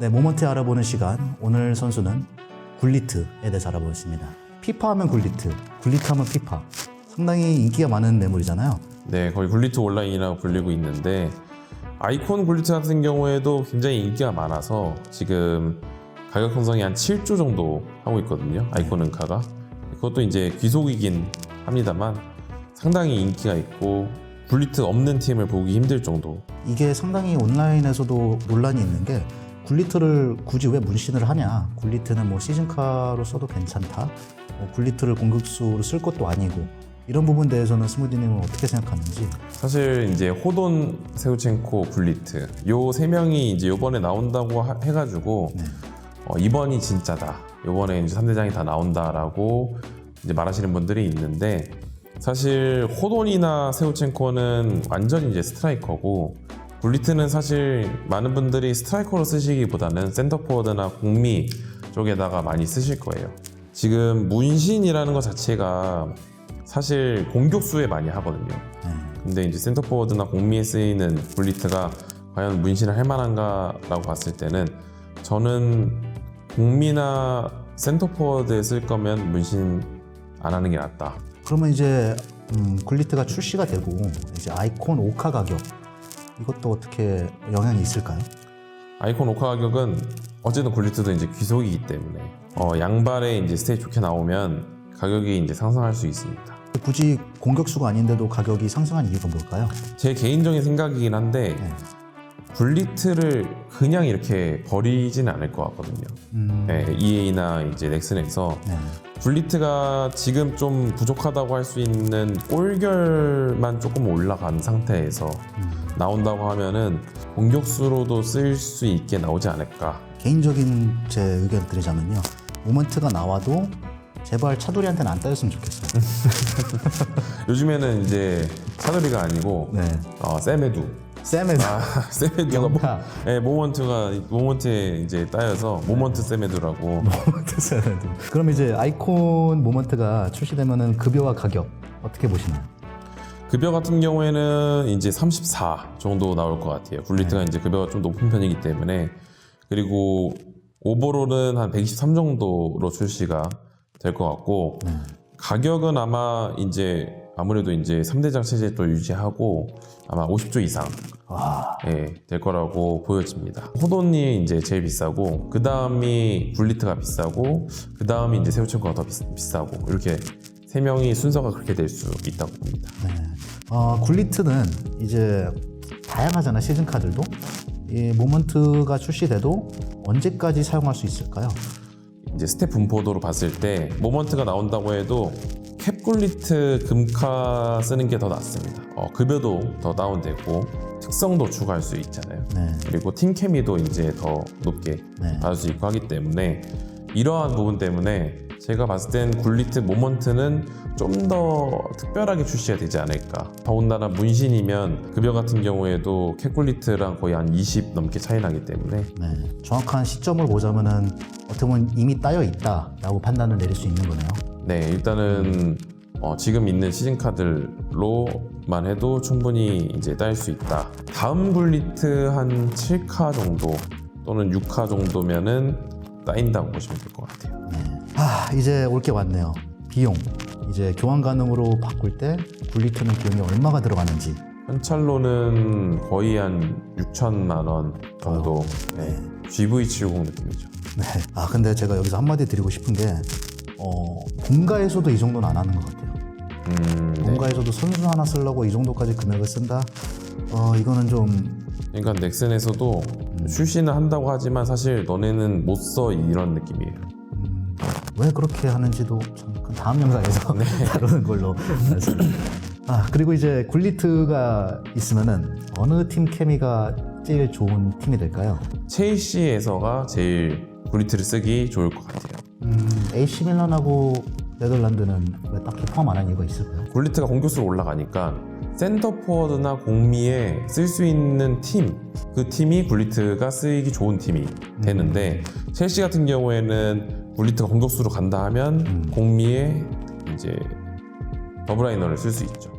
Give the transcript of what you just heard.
네, 모먼트 알아보는 시간. 오늘 선수는 굴리트에 대해서 알아보겠습니다. 피파 하면 굴리트, 굴리트 하면 피파. 상당히 인기가 많은 매물이잖아요. 네, 거의 굴리트 온라인이라고 불리고 있는데 아이콘 굴리트 같은 경우에도 굉장히 인기가 많아서 지금 가격 형성이 한 7조 정도 하고 있거든요. 아이콘 은카가 그것도 이제 귀속이긴 합니다만 상당히 인기가 있고 굴리트 없는 팀을 보기 힘들 정도. 이게 상당히 온라인에서도 논란이 있는 게 굴리트를 굳이 왜 문신을 하냐. 굴리트는 뭐 시즌카로 써도 괜찮다. 뭐 굴리트를 공격수로 쓸 것도 아니고 이런 부분 대해서는 스무디님은 어떻게 생각하는지. 사실 이제 호돈, 세우첸코, 굴리트 요 세 명이 이제 요번에 나온다고 하- 해가지고 네. 어, 이번이 진짜다. 요번에 이제 3대장이 다 나온다라고 이제 말하시는 분들이 있는데 사실 호돈이나 세우첸코는 완전히 이제 스트라이커고 굴리트는 사실 많은 분들이 스트라이커로 쓰시기보다는 센터포워드나 공미 쪽에다가 많이 쓰실 거예요. 지금 문신이라는 것 자체가 사실 공격수에 많이 하거든요. 네. 근데 이제 센터포워드나 공미에 쓰이는 굴리트가 과연 문신을 할 만한가라고 봤을 때는 저는 공미나 센터포워드에 쓸 거면 문신 안 하는 게 낫다. 그러면 이제 음, 굴리트가 출시가 되고 이제 아이콘 오카 가격 이것도 어떻게 영향이 있을까요? 아이콘 오카 가격은 어쨌든 굴리트도 이제 귀속이기 때문에 어, 양발에 이제 스테이 좋게 나오면 가격이 이제 상승할 수 있습니다. 굳이 공격수가 아닌데도 가격이 상승한 이유가 뭘까요? 제 개인적인 생각이긴 한데 네. 굴리트를 그냥 이렇게 버리지는 않을 것 같거든요. 음, 네, EA나 이제 넥슨에서 네. 굴리트가 지금 좀 부족하다고 할 수 있는 골결만 조금 올라간 상태에서 나온다고 하면은 공격수로도 쓸 수 있게 나오지 않을까. 개인적인 제 의견 드리자면요. 모먼트가 나와도 제발 차돌이한테는 안 따였으면 좋겠어요. 요즘에는 이제 차돌이가 아니고 네. 어, 세메두. 쌤의 아, 세메두가 모, 영타. 네, 모먼트가 모먼트에 이제 따여서 모먼트 세메두라고. 모먼트 쌤에도. 그럼 이제 아이콘 모먼트가 출시되면은 급여와 가격 어떻게 보시나요? 급여 같은 경우에는 이제 34 정도 나올 것 같아요. 굴리트가 이제 급여가 좀 높은 편이기 때문에 그리고 오버롤은 한 123 정도로 출시가 될 것 같고 네. 가격은 아마 이제 아무래도 이제 3대장 체제 또 유지하고 아마 50조 이상 와, 예, 될 거라고 보여집니다. 호돈이 이제 제일 비싸고 그 다음이 굴리트가 비싸고 그 다음이 이제 세우첸코가 더 비싸, 비싸고 이렇게 세 명이 순서가 그렇게 될 수 있다고 봅니다. 네. 어, 굴리트는 이제 다양하잖아 시즌 카들도. 이 모먼트가 출시돼도 언제까지 사용할 수 있을까요? 이제 스텝 분포도로 봤을 때 모먼트가 나온다고 해도 캡굴리트 금카 쓰는 게 더 낫습니다. 어, 급여도 더 다운되고 특성도 추가할 수 있잖아요. 네. 그리고 팀 케미도 이제 더 높게 네. 받을 수 있고 하기 때문에 이러한 부분 때문에 제가 봤을 땐 굴리트 모먼트는 좀 더 특별하게 출시가 되지 않을까. 더군다나 문신이면 급여 같은 경우에도 캡굴리트랑 거의 한 20 넘게 차이 나기 때문에 네. 정확한 시점을 보자면은 어떻게 보면 이미 따여 있다라고 판단을 내릴 수 있는 거네요. 네, 일단은 어, 지금 있는 시즌 카드로만 해도 충분히 이제 따일 수 있다. 다음 굴리트 한 7카 정도 또는 6카 정도면은 따인다고 보시면 될 것 같아요. 아 이제 올 게 왔네요. 비용. 이제 교환 가능으로 바꿀 때 굴리트는 비용이 얼마가 들어가는지. 현찰로는 거의 한 6천만 원 정도. 네. GV70 느낌이죠. 네. 아 근데 제가 여기서 한마디 드리고 싶은 게 어, 본가에서도 이 정도는 안 하는 것 같아요. 음, 네. 본가에서도 선수 하나 쓰려고 이 정도까지 금액을 쓴다. 어 이거는 좀 그러니까 넥슨에서도 출시는 한다고 하지만 사실 너네는 못 써 이런 느낌이에요. 왜 그렇게 하는지도 참 그건 다음 영상에서 네. 다루는 걸로 하겠습니다. 아 그리고 이제 굴리트가 있으면은 어느 팀 케미가 제일 좋은 팀이 될까요? 첼시에서가 제일 굴리트를 쓰기 좋을 것 같아요. 음, AC 밀란하고 네덜란드는 왜 딱히 포함 안 한 이유가 있을까요? 굴리트가 공격수로 올라가니까 센터 포워드나 공미에 쓸 수 있는 팀, 그 팀이 굴리트가 쓰이기 좋은 팀이 되는데 첼시 같은 경우에는 굴리트가 공격수로 간다 하면 공미에 이제 더블라이너를 쓸 수 있죠.